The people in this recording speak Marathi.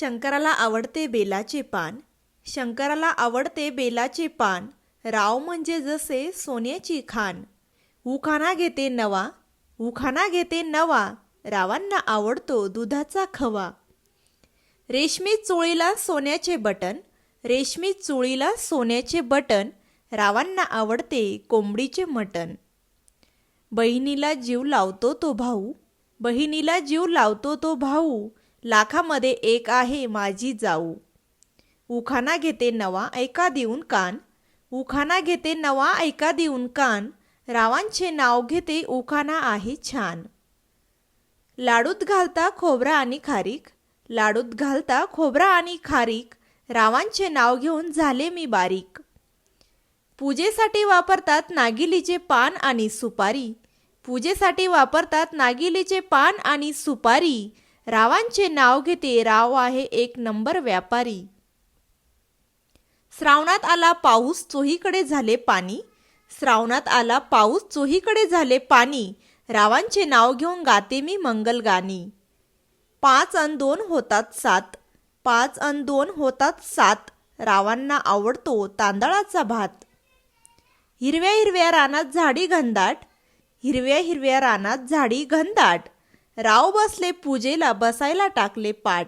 शंकराला आवडते बेलाचे पान. शंकराला आवडते बेलाचे पान. राव म्हणजे जसे सोन्याची खान. उखाणा घेते नवा. उखाणा घेते नवा. रावांना आवडतो दुधाचा खवा. रेशमी चोळीला सोन्याचे बटन. रेशमी चोळीला सोन्याचे बटन. रावांना आवडते कोंबडीचे मटण बहिणीला जीव लावतो तो भाऊ. बहिणीला जीव लावतो तो भाऊ. लाखामध्ये एक आहे माझी जाऊ. उखाना घेते नवा ऐका देऊन कान. उखाणा घेते नवा ऐका देऊन कान. रावांचे नाव घेते उखाना आहे छान. लाडूत घालता खोबरा आणि खारीक. लाडूत घालता खोबरा आणि खारीक. रावांचे नाव घेऊन झाले मी बारीक. पूजेसाठी वापरतात नागिलीचे पान आणि सुपारी. पूजेसाठी वापरतात नागिलीचे पान आणि सुपारी. रावांचे नाव घेते. राव आहे एक नंबर व्यापारी. श्रावणात आला पाऊस चोहीकडे झाले पाणी. श्रावणात आला पाऊस चोहीकडे झाले पाणी. रावांचे नाव घेऊन गाते मी मंगल गाणी पाच अन दोन होतात सात. पाच अन दोन होतात सात. रावांना आवडतो तांदळाचा भात. हिरव्या हिरव्या रानात झाडी घनदाट. हिरव्या हिरव्या रानात झाडी घनदाट. राव बसले पूजेला बसायला टाकले पाट